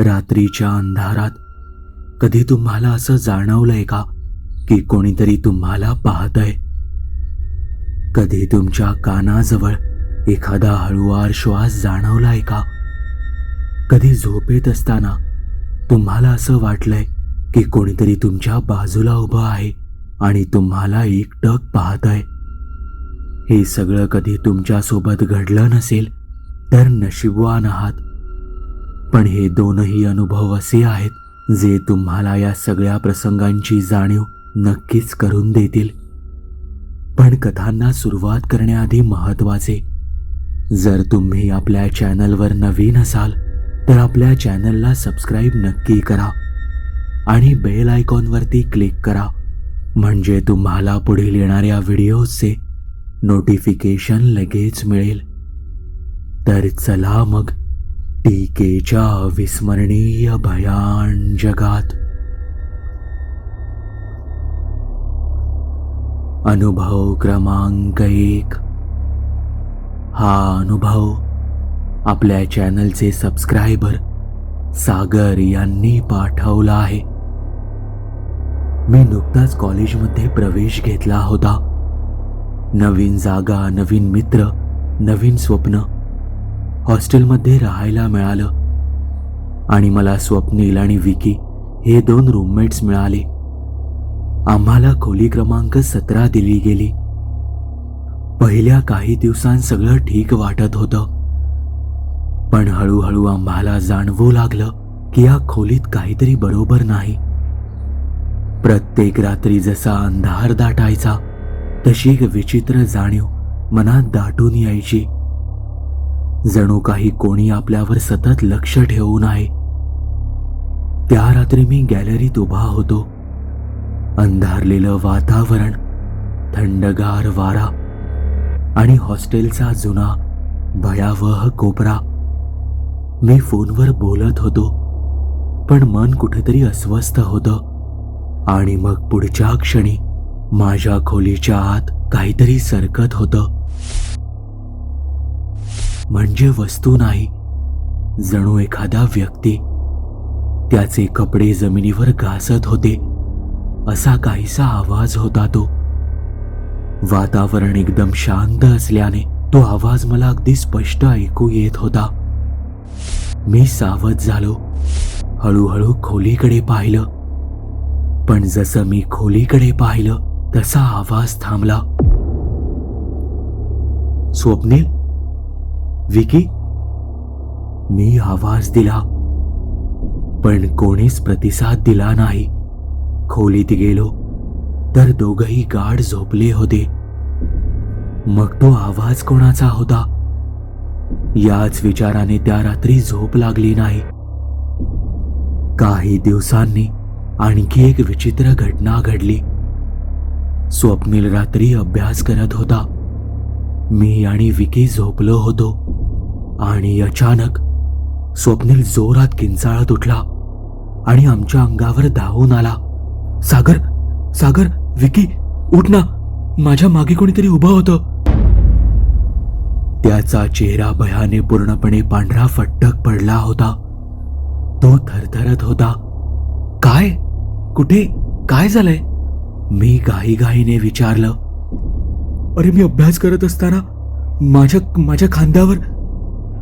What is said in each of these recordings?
रात्रीच्या अंधारात. कधी तुम्हाला असं जाणवलंय का की कोणीतरी तुम्हाला पाहतय? कधी तुमच्या कानाजवळ एखादा हळुवार श्वास जाणवलाय का? कधी झोपेत असताना तुम्हाला असं वाटलंय की कोणीतरी तुमच्या बाजूला उभं आहे आणि तुम्हाला एकटक पाहतय? हे सगळं कधी तुमच्यासोबत घडलं नसेल तर नशिबवान आहात. पण हे दोनही अनुभव असे आहेत जे तुम्हाला या सगळ्या प्रसंगांची जाणीव नक्कीच करून देतील. पण कथांना सुरुवात करण्याआधी महत्त्वाचे जर तुम्ही आपल्या चॅनलवर नवीन असाल तर आपल्या चॅनलला सबस्क्राईब नक्की करा आणि बेल आयकॉनवरती क्लिक करा. म्हणजे तुम्हाला पुढील येणाऱ्या व्हिडिओजचे नोटिफिकेशन लगेच मिळेल. तर चला मग टीकेच्या अविस्मरणीय भयान जगात. अनुभव क्रमांक एक. हा अनुभव आपल्या चॅनलचे सबस्क्रायबर सागर यांनी पाठवला आहे. मी नुकताच कॉलेजमध्ये प्रवेश घेतला होता. नवीन जागा नवीन मित्र नवीन स्वप्न हॉस्टेलमध्ये राहायला मिळालं. आणि मला स्वप्नील आणि विकी हे दोन रूममेट्स मिळाले. आम्हाला खोली क्रमांक सतरा दिली गेली. पहिल्या काही दिवसांत सगळं ठीक वाटत होतं. पण हळूहळू आम्हाला जाणवू लागलं की या खोलीत काहीतरी बरोबर नाही. प्रत्येक रात्री जसा अंधार दाटायचा तशी एक विचित्र जाणीव मनात दाटून यायची. जणू काही कोणी आपल्यावर सतत लक्ष ठेवून आहे. त्या रात्री मी गॅलरीत उभा होतो. अंधारलेलं वातावरण थंडगार वारा आणि हॉस्टेलचा जुना भयावह कोपरा. मी फोनवर बोलत होतो पण मन कुठेतरी अस्वस्थ होतं आणि मग पुढच्या क्षणी माझ्या खोलीच्या आत काहीतरी सरकत होतं. म्हणजे वस्तू नाही. जणू एखादा व्यक्ती त्याचे कपडे जमिनीवर घासत होते. असा काहीसा आवाज होता तो. वातावरण एकदम शांत असल्याने तो आवाज मला अगदी स्पष्ट ऐकू येत होता. मी सावध झालो. हळूहळू खोलीकडे पाहिलं. पण जसं मी खोलीकडे पाहिलं तसा आवाज थांबला. स्वप्नील? विकी? मी आवाज दिला पण कोणीच प्रतिसाद दिला नाही. खोलीत गेलो तर दोघही गाढ झोपले होते. मग तो आवाज कोणाचा होता? याच विचाराने त्या रात्री झोप लागली नाही. काही दिवसांनी आणखी एक विचित्र घटना घडली. स्वप्नील रात्री अभ्यास करत होता. मी आणि विकी झोपलो होतो. आणि अचानक स्वप्नील जोरात किंचाळत उठला आणि आमच्या अंगावर धावून आला. सागर सागर विकी उठ ना. माझ्या मागे कोणीतरी उभं होतं. त्याचा चेहरा भयाने पूर्णपणे पांढरा फट्टक पडला होता. तो थरथरत होता. काय? कुठे? काय झालंय? मी घाईघाईने विचारलं. अरे मी अभ्यास करत असताना माझ्या माझ्या खांद्यावर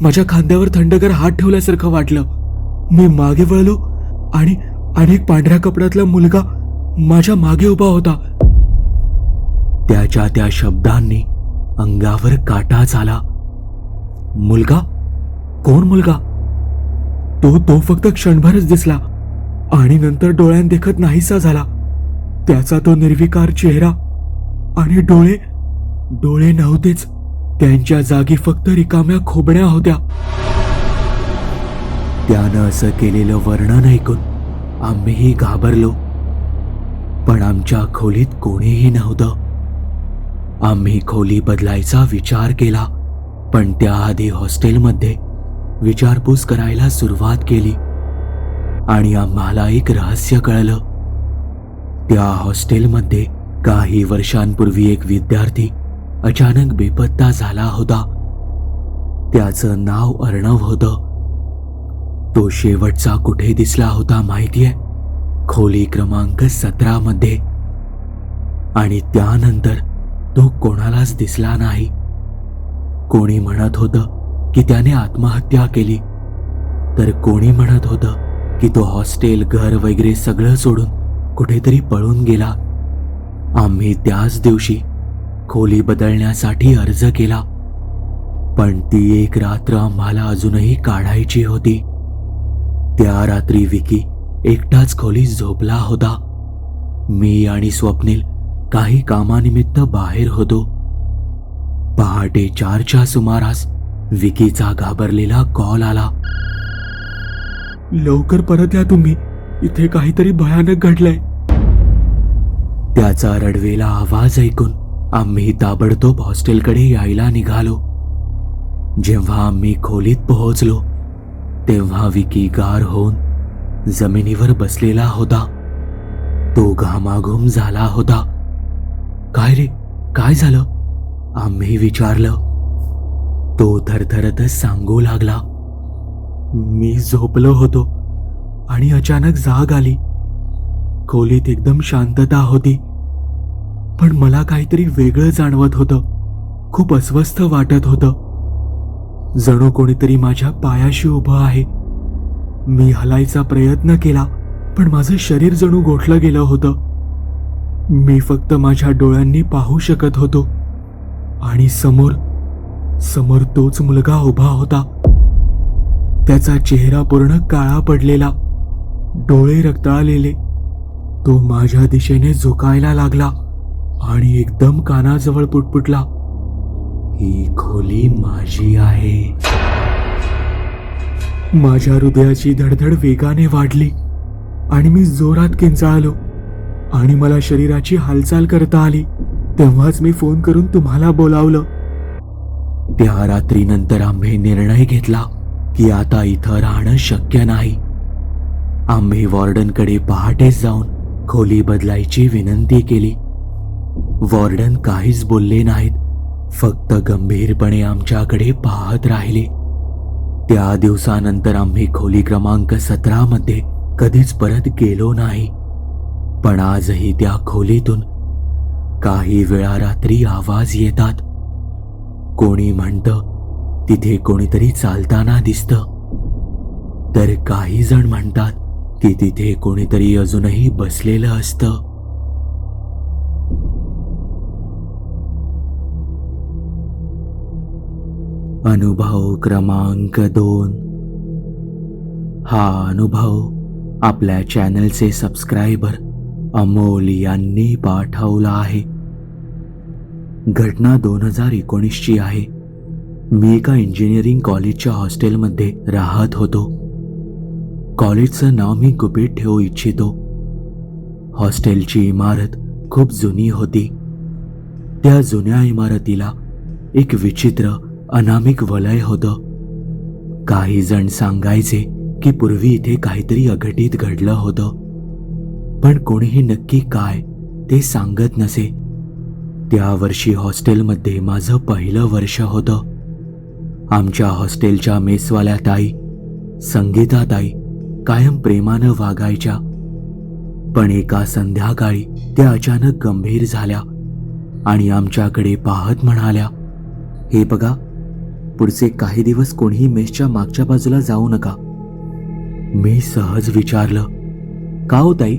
माझ्या खांद्यावर थंडगार हात ठेवल्यासारखं वाटलं. मी मागे वळलो आणि आणि एक पांढऱ्या कपड्यातला मुलगा माझ्या मागे उभा होता. त्याच्या त्या शब्दांनी अंगावर काटा झाला. मुलगा? कोण मुलगा? तो तो फक्त क्षणभरच दिसला आणि नंतर डोळ्यात देखत नाहीसा झाला. त्याचा तो निर्विकार चेहरा आणि डोळे डोळे नव्हतेच. त्यांच्या जागी फक्त रिकाम्या खोबण्या होत्या. त्यानं असं केलेलं वर्णन ऐकून आम्हीही घाबरलो. पण आमच्या खोलीत कोणीही नव्हतं. आम्ही खोली बदलायचा विचार केला पण त्याआधी हॉस्टेलमध्ये विचारपूस करायला सुरुवात केली. आणि आम्हाला एक रहस्य कळलं. त्या हॉस्टेलमध्ये काही वर्षांपूर्वी एक विद्यार्थी अचानक बेपत्ता झाला होता. त्याचं नाव अर्णव होतं. तो शेवटचा कुठे दिसला होता माहितीये? खोली क्रमांक सतरा मध्ये. आणि त्यानंतर तो कोणालाच दिसला नाही. कोणी म्हणत होतं की त्याने आत्महत्या केली. तर कोणी म्हणत होतं की तो हॉस्टेल घर वगैरे सगळं सोडून कुठेतरी पळून गेला. आम्ही त्याच दिवशी खोली बदलण्यासाठी अर्ज केला. पण ती एक रात्र आम्हाला अजूनही काढायची होती. त्या रात्री विकी एकटाच खोलीत झोपला होता. मी आणि स्वप्नील काही कामानिमित्त बाहेर होतो. पहाटे चारच्या सुमारास विकीचा घाबरलेला कॉल आला. लवकर परत या तुम्ही. इथे काहीतरी भयानक घडलंय. त्याचा रडवेला आवाज ऐकून आम्ही ताबडतोब हॉस्टेलकडे यायला निघालो. जेव्हा आम्ही खोलीत पोहोचलो तेव्हा विकी गार होऊन जमिनीवर बसलेला होता. तो घामाघूम झाला होता. काय रे? काय झालं? आम्ही विचारलं. तो थरथरतच सांगू लागला. मी झोपलो होतो आणि अचानक जाग आली. खोलीत एकदम शांतता होती. पण मला काहीतरी वेगळं जाणवत होतं. खूप अस्वस्थ वाटत होतं. जणू कोणीतरी माझ्या पायाशी उभं आहे. मी हलायचा प्रयत्न केला पण माझं शरीर जणू गोठलं गेलं होतं. मी फक्त माझ्या डोळ्यांनी पाहू शकत होतो. आणि समोर समोर तोच मुलगा उभा होता. त्याचा चेहरा पूर्ण काळा पडलेला. डोळे रक्ताळलेले. तो माझ्या दिशेने झुकायला लागला. आणि एकदम कानाजवळ पुटपुटला ही खोली माझी आहे. माझ्या हृदयाची धडधड वेगाने वाढली आणि मी जोरात किंचाळलो आणि मला शरीराची हालचाल करता आली. तेव्हाच मी फोन करून तुम्हाला बोलावलं. त्या रात्रीनंतर आम्ही निर्णय घेतला की आता इथं राहणं शक्य नाही. आम्ही वॉर्डनकडे पहाटेच जाऊन खोली बदलायची विनंती केली. वॉर्डन काहीच बोलले नाहीत. फक्त गंभीरपणे आमच्याकडे पाहत राहिले. त्या दिवसानंतर आम्ही खोली क्रमांक सतरा मध्ये कधीच परत गेलो नाही. पण आजही त्या खोलीतून काही वेळा रात्री आवाज येतात. कोणी म्हणतं तिथे कोणीतरी चालताना दिसतं. तर काही जण म्हणतात की तिथे कोणीतरी अजूनही बसलेलं असतं. अनुभव क्रमांक दोन. हा अनुभव आपल्या चॅनलचे सबस्क्रायबर अमोल यांनी पाठवला आहे. घटना दोन हजार एकोणीसची आहे. मी एका इंजिनिअरिंग कॉलेजच्या हॉस्टेलमध्ये राहत होतो. कॉलेजचं नाव मी गुपित ठेवू इच्छितो. हॉस्टेलची इमारत खूप जुनी होती. त्या जुन्या इमारतीला एक विचित्र अनामिक वलय होतं. काही जण सांगायचे की पूर्वी इथे काहीतरी अघटित घडलं होतं. पण कोणीही नक्की काय ते सांगत नसे. त्या वर्षी हॉस्टेलमध्ये माझं पहिलं वर्ष होतं. आमच्या हॉस्टेलच्या मेसवाल्या ताई संगीता ताई कायम प्रेमानं वागायच्या. पण एका संध्याकाळी त्या अचानक गंभीर झाल्या आणि आमच्याकडे पाहत म्हणाल्या हे बघा पुढचे काही दिवस कोणीही मेसच्या मागच्या बाजूला जाऊ नका. मी सहज विचारलं का हो ताई?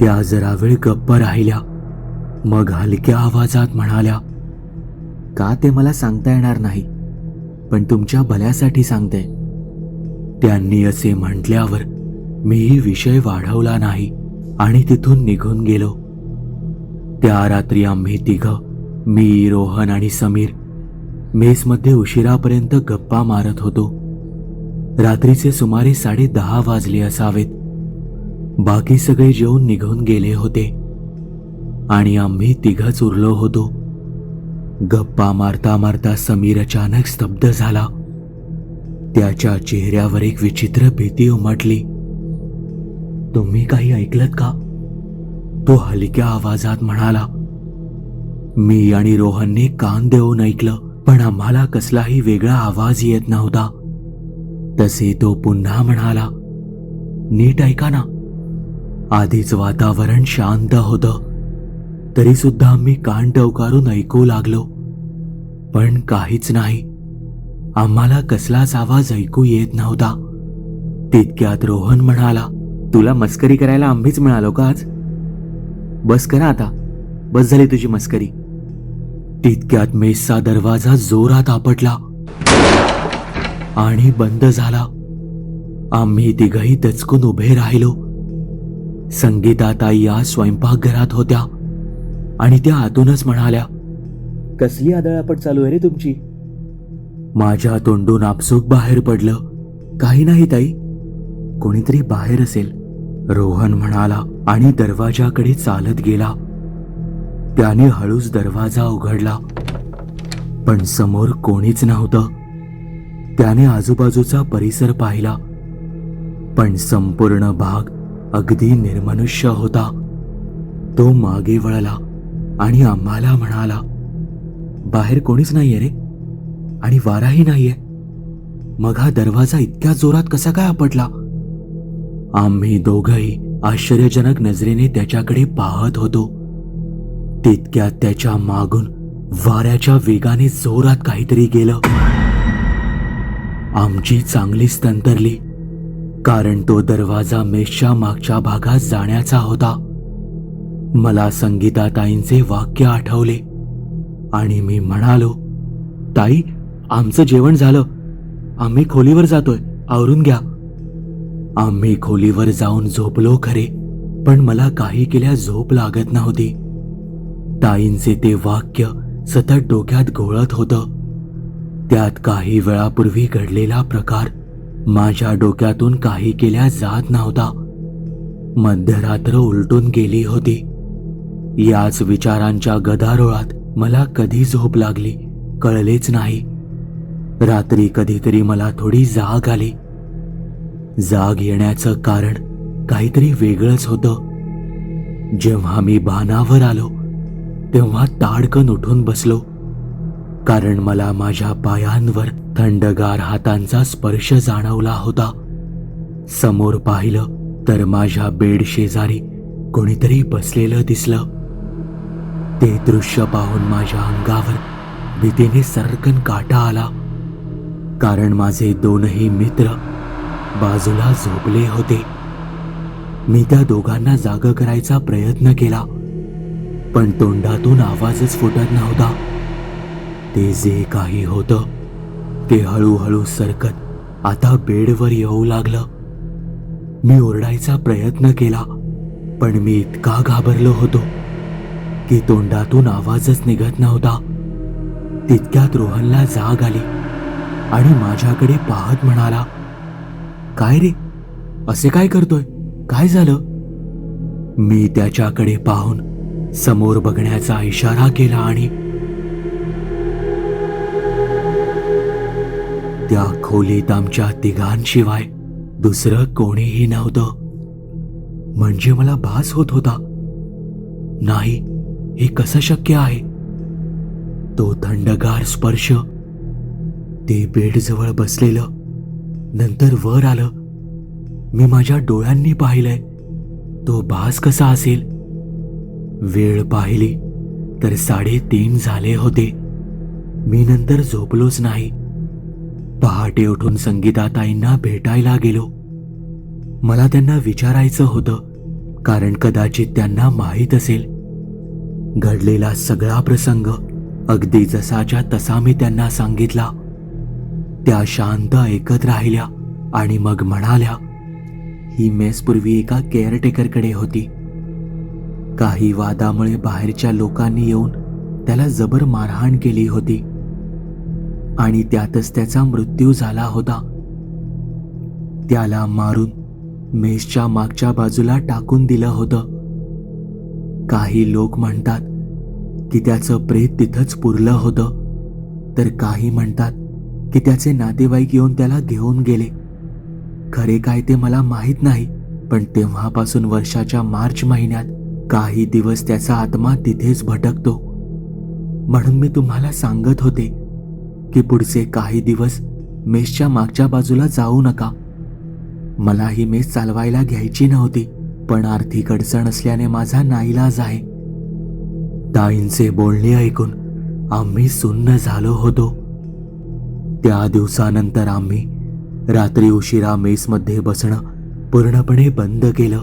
त्या जरा वेळ गप्प राहिल्या. मग हलक्या आवाजात म्हणाल्या का ते मला सांगता येणार नाही पण तुमच्या भल्यासाठी सांगते. त्यांनी असे म्हटल्यावर मीही विषय वाढवला नाही आणि तिथून निघून गेलो. त्या रात्री आम्ही तिघं मी रोहन आणि समीर मेसमध्ये उशिरापर्यंत गप्पा मारत होतो. रात्रीचे सुमारे साडे दहा वाजले असावेत. बाकी सगळे जेवून निघून गेले होते. आणि आम्ही तिघच उरलो होतो. गप्पा मारता मारता समीर अचानक स्तब्ध झाला. त्याच्या चेहऱ्यावर एक विचित्र भीती उमटली. तुम्ही काही ऐकलत का? तो हलक्या आवाजात म्हणाला. मी आणि रोहनने कान देऊन ऐकलं. पण आम्हाला कसलाही वेगळा आवाज येत नव्हता. तसे तो पुन्हा म्हणाला नीट ऐका ना. आधीच वातावरण शांत होतं. तरी सुद्धा आम्ही कान टवकारून ऐकू लागलो. पण काहीच नाही. आम्हाला कसलाच आवाज ऐकू येत नव्हता. तितक्यात रोहन म्हणाला तुला मस्करी करायला आम्हीच मिळालो का आज? बस करा आता. बस झाली तुझी मस्करी. तितक्यात मेसचा दरवाजा जोरात आपटला आणि बंद झाला. आम्ही तिघही दचकून उभे राहिलो. संगीताताई या स्वयंपाकघरात होत्या आणि त्या आतूनच म्हणाल्या कसली आदळापट चालू आहे रे तुमची? माझ्या तोंडून आपसूक बाहेर पडलं. काही नाही ताई कोणीतरी बाहेर असेल. रोहन म्हणाला आणि दरवाजाकडे चालत गेला. त्याने हळूच दरवाजा उघडला. पण समोर कोणीच नव्हतं. त्याने आजूबाजूचा परिसर पाहिला. पण संपूर्ण भाग अगदी निर्मनुष्य होता. तो मागे वळला आणि आम्हाला म्हणाला बाहेर कोणीच नाहीये रे आणि वाराही नाहीये. मग हा दरवाजा इतक्या जोरात कसा काय आपटला? आम्ही दोघही आश्चर्यजनक नजरेने त्याच्याकडे पाहत होतो. तितक्यात त्याच्या मागून वाऱ्याच्या वेगाने जोरात काहीतरी गेलं. आमची चांगली स्तंतरली कारण तो दरवाजा मेशच्या मागच्या भागात जाण्याचा होता. मला संगीताताईंचे वाक्य आठवले आणि मी म्हणालो ताई आमचं जेवण झालं. आम्ही खोलीवर जातोय. आवरून घ्या. आम्ही खोलीवर जाऊन झोपलो खरे पण मला काही केल्या झोप लागत नव्हती. ताईंचे ते वाक्य सतत डोक्यात घोळत होतं. त्यात काही वेळापूर्वी घडलेला प्रकार माझ्या डोक्यातून काही केल्या जात नव्हता. मध्यरात्र उलटून गेली होती. याच विचारांच्या गदारोळात मला कधी झोप लागली कळलेच नाही. रात्री कधीतरी मला थोडी जाग आली. जाग येण्याचं कारण काहीतरी वेगळंच होतं. जेव्हा मी बाणावर आलो तेव्हा ताडकन उठून बसलो. कारण मला माझ्या पायांवर थंडगार हातांचा स्पर्श जाणवला होता. समोर पाहिलं तर माझ्या बेड शेजारी कोणीतरी बसलेलं दिसलं. ते दृश्य पाहून माझ्या अंगावर भीतीने सरकन काटा आला. कारण माझे दोनही मित्र बाजूला झोपले होते. मी त्या दोघांना जाग करायचा प्रयत्न केला. पण तोंडातून आवाजच फुटत नव्हता. ते जे काही होतं ते हळूहळू सरकत आता बेडवर येऊ लागलं. मी ओरडायचा प्रयत्न केला पण मी इतका घाबरलो होतो की तोंडातून आवाजच निघत नव्हता. तितक्यात रोहनला जाग आली आणि माझ्याकडे पाहत म्हणाला काय रे? असे काय करतोय? काय झालं? मी त्याच्याकडे पाहून समोर बघण्याचा इशारा केला आणि त्या खोलीत आमच्या तिघांशिवाय दुसरं कोणीही नव्हतं. म्हणजे मला भास होत होता. नाही हे कसं शक्य आहे? तो थंडगार स्पर्श ते बेडजवळ बसलेलं नंतर वर आलं. मी माझ्या डोळ्यांनी पाहिलंय तो भास कसा असेल? वेळ पाहिली तर साडेतीन झाले होते. मी नंतर झोपलोच नाही. पहाटे उठून संगीताताईंना भेटायला गेलो. मला त्यांना विचारायचं होतं कारण कदाचित त्यांना माहीत असेल. घडलेला सगळा प्रसंग अगदी जसाच्या तसा मी त्यांना सांगितला. त्या शांत ऐकत राहिल्या आणि मग म्हणाल्या ही मेसपूर्वी एका केअरटेकरकडे होती. काही वादामुळे बाहेरच्या लोकांनी येऊन त्याला जबर मारहाण केली होती. आणि त्यातच त्याचा मृत्यू झाला होता. त्याला मारून मेसच्या मागच्या बाजूला टाकून दिलं होतं. काही लोक म्हणतात की त्याचं प्रेत तिथंच पुरलं होतं. तर काही म्हणतात की त्याचे नातेवाईक येऊन त्याला घेऊन गेले. खरे काय ते मला माहीत नाही पण तेव्हापासून वर्षाच्या मार्च महिन्यात काही दिवस त्याचा आत्मा तिथेच भटकतो. म्हणून मी तुम्हाला सांगत होते की पुढचे काही दिवस मेसच्या मागच्या बाजूला जाऊ नका. मला ही मेस चालवायला घ्यायची नव्हती पण आर्थिक अडचण असल्याने माझा नाईलाज आहे. ताईंचे बोलणे ऐकून आम्ही सुन्न झालो होतो. त्या दिवसानंतर आम्ही रात्री उशिरा मेसमध्ये बसणं पूर्णपणे बंद केलं.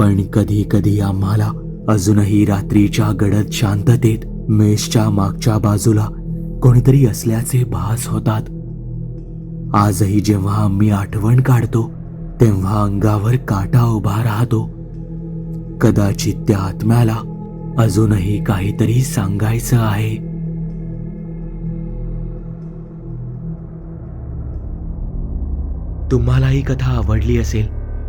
पण कधी कधी आम्हाला अजूनही रात्रीच्या गडद शांततेत मेसच्या मागच्या बाजूला कोणीतरी असल्याचे भास होतात. आजही जेव्हा आम्ही आठवण काढतो तेव्हा अंगावर काटा उभा राहतो. कदाचित त्या आत्म्याला अजूनही काहीतरी सांगायचं आहे. तुम्हाला ही कथा आवडली असेल